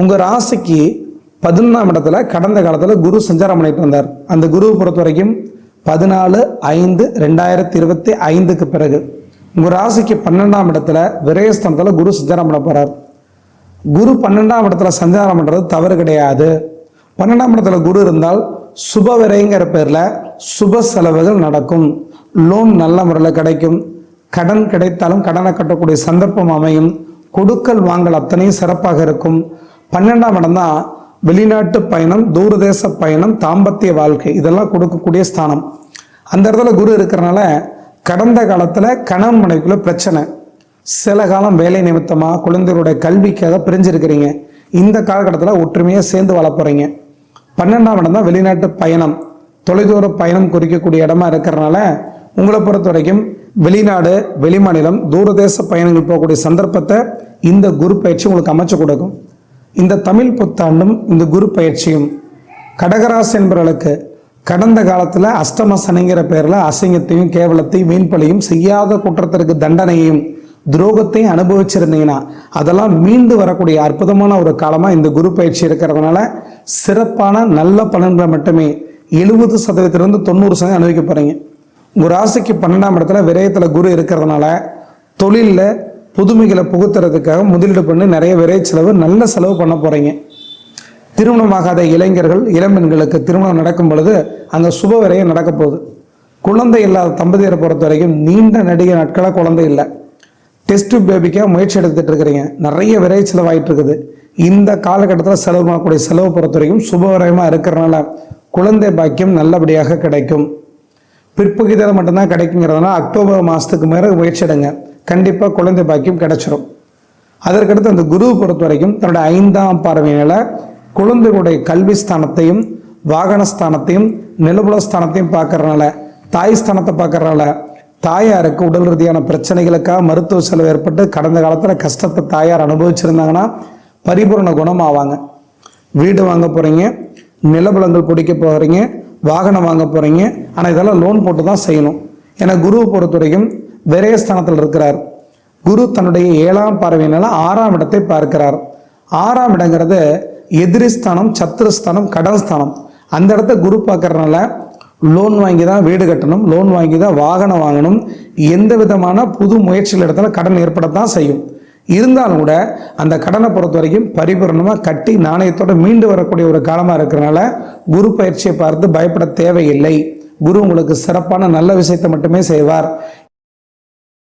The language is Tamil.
உங்கள் ராசிக்கு பதினொன்றாம் இடத்துல கடந்த காலத்தில் குரு சஞ்சாரம் பண்ணிட்டு வந்தார். அந்த குருவை பொறுத்த வரைக்கும் பதினாலு ஐந்து ரெண்டாயிரத்தி இருபத்தி ஐந்துக்கு பிறகு உங்கள் ராசிக்கு பன்னெண்டாம் இடத்துல விரயஸ்தானத்தில் குரு சஞ்சாரம் பண்ண போகிறார் குரு பன்னெண்டாம் இடத்துல சஞ்சாரம் பண்ணுறது தவறு கிடையாது. பன்னெண்டாம் இடத்துல குரு இருந்தால் சுப விரைங்கிற பேரில் சுப செலவுகள் நடக்கும். லோன் நல்ல முறையில் கிடைக்கும். கடன் கிடைத்தாலும் கடனை கட்டக்கூடிய சந்தர்ப்பம் அமையும். கொடுக்கல் வாங்கல் அத்தனையும் சிறப்பாக இருக்கும். பன்னெண்டாம் இடம் தான் வெளிநாட்டு பயணம் தூரதேச பயணம் தாம்பத்திய வாழ்க்கை. இதெல்லாம் கொடுக்கக்கூடிய ஸ்தானம். அந்த இடத்துல குரு இருக்கிறனால கடந்த காலத்தில் கணவன் மனைவிக்குள்ள பிரச்சனை. சில காலம் வேலை நிமித்தமாக குழந்தைகளுடைய கல்விக்காக பிரிஞ்சிருக்கிறீங்க. இந்த காலகட்டத்தில் ஒற்றுமையாக சேர்ந்து வாழ போகிறீங்க பன்னெண்டாம் இடம் தான் வெளிநாட்டு பயணம். தொலைதூர பயணம் குறிக்கக்கூடிய இடமா இருக்கிறனால உங்களை பொறுத்த வரைக்கும் வெளிநாடு வெளிமாநிலம் தூரதேச பயணங்கள் போகக்கூடிய சந்தர்ப்பத்தை இந்த குரு பயிற்சி உங்களுக்கு அமைச்சு கொடுக்கும். இந்த தமிழ் புத்தாண்டும் இந்த குரு பயிற்சியும் கடகராசி என்பவர்களுக்கு கடந்த காலத்தில் அஷ்டம சனிங்கிற பேரில் அசிங்கத்தையும் கேவலத்தையும் மீன்பலையும் செய்யாத குற்றத்திற்கு தண்டனையும் துரோகத்தையும் அனுபவிச்சிருந்தீங்கன்னா அதெல்லாம் மீண்டு வரக்கூடிய அற்புதமான ஒரு காலமாக இந்த குரு பயிற்சி இருக்கிறதுனால சிறப்பான நல்ல பலன்களை மட்டுமே எழுபது சதவீதத்திலிருந்து தொண்ணூறு சதவீதம் அனுபவிக்க போகிறீங்க உங்கள் ராசிக்கு பன்னெண்டாம் இடத்துல விரயத்தில் குரு இருக்கிறதுனால தொழிலில் புதுமைகளை புகுத்துறதுக்காக முதலீடு பண்ணி நிறைய விரை செலவு நல்ல செலவு பண்ண போகிறீங்க திருமணமாகாத இளைஞர்கள் இளம்பெண்களுக்கு திருமணம் நடக்கும் பொழுது அங்கே சுப விரையும் நடக்க போகுது. குழந்தை இல்லாத தம்பதியரை பொறுத்த வரைக்கும் நீண்ட நடிகை நாட்களாக குழந்தை இல்லை. டெஸ்ட் பேபிக்காக முயற்சி எடுத்துகிட்டு இருக்கிறீங்க. நிறைய விரை செலவாயிட்டு இருக்குது. இந்த காலகட்டத்தில் செலவு பண்ணக்கூடிய செலவு பொறுத்த வரைக்கும் சுபவிரயமாக இருக்கிறனால குழந்தை பாக்கியம் நல்லபடியாக கிடைக்கும். பிற்பகுதியில் மட்டும்தான் கிடைக்குங்கிறதுனால அக்டோபர் மாதத்துக்கு மேலே முயற்சி எடுங்க. கண்டிப்பாக குழந்தை பாக்கியம் கிடைச்சிரும். அதற்கடுத்து அந்த குருவை பொறுத்த வரைக்கும் தன்னுடைய ஐந்தாம் பார்வையினால் குழந்தைகளுடைய கல்வி ஸ்தானத்தையும் வாகன ஸ்தானத்தையும் நிலபுல ஸ்தானத்தையும் பார்க்கறனால தாய் ஸ்தானத்தை பார்க்கறனால தாயாருக்கு உடல் ரீதியான பிரச்சனைகளுக்காக மருத்துவ செலவு ஏற்பட்டு கடந்த காலத்தில் கஷ்டத்தை தாயார் அனுபவிச்சிருந்தாங்கன்னா பரிபூரண குணம் ஆவாங்க வீடு வாங்க போகிறீங்க நிலபலங்கள் பிடிக்க போகிறீங்க வாகனம் வாங்க போகிறீங்க ஆனால் இதெல்லாம் லோன் போட்டு தான் செய்யணும். ஏன்னா குருவை பொறுத்த வரைக்கும் விரயஸ்தானத்தில் இருக்கிறார். குரு தன்னுடைய ஏழாம் பார்வையினால ஆறாம் இடத்தை பார்க்கிறார். ஆறாம் இடங்கிறது எதிரிஸ்தானம் சத்துருஸ்தானம் கடன் ஸ்தானம் அந்த இடத்த குரு பார்க்கறதுனால லோன் வாங்கி தான் வீடு கட்டணும் லோன் வாங்கி தான் வாகனம் வாங்கணும். எந்த விதமான புது முயற்சிகள் இடத்துல கடன் ஏற்படத்தான் செய்யும். இருந்தாலும் கூட அந்த கடனை பொறுத்த வரைக்கும் பரிபூரணமாக கட்டி நாணயத்தோட மீண்டு வரக்கூடிய ஒரு காலமாக இருக்கிறனால குரு பயிற்சியை பார்த்து பயப்பட தேவையில்லை. குரு உங்களுக்கு சிறப்பான நல்ல விஷயத்தை மட்டுமே செய்வார்.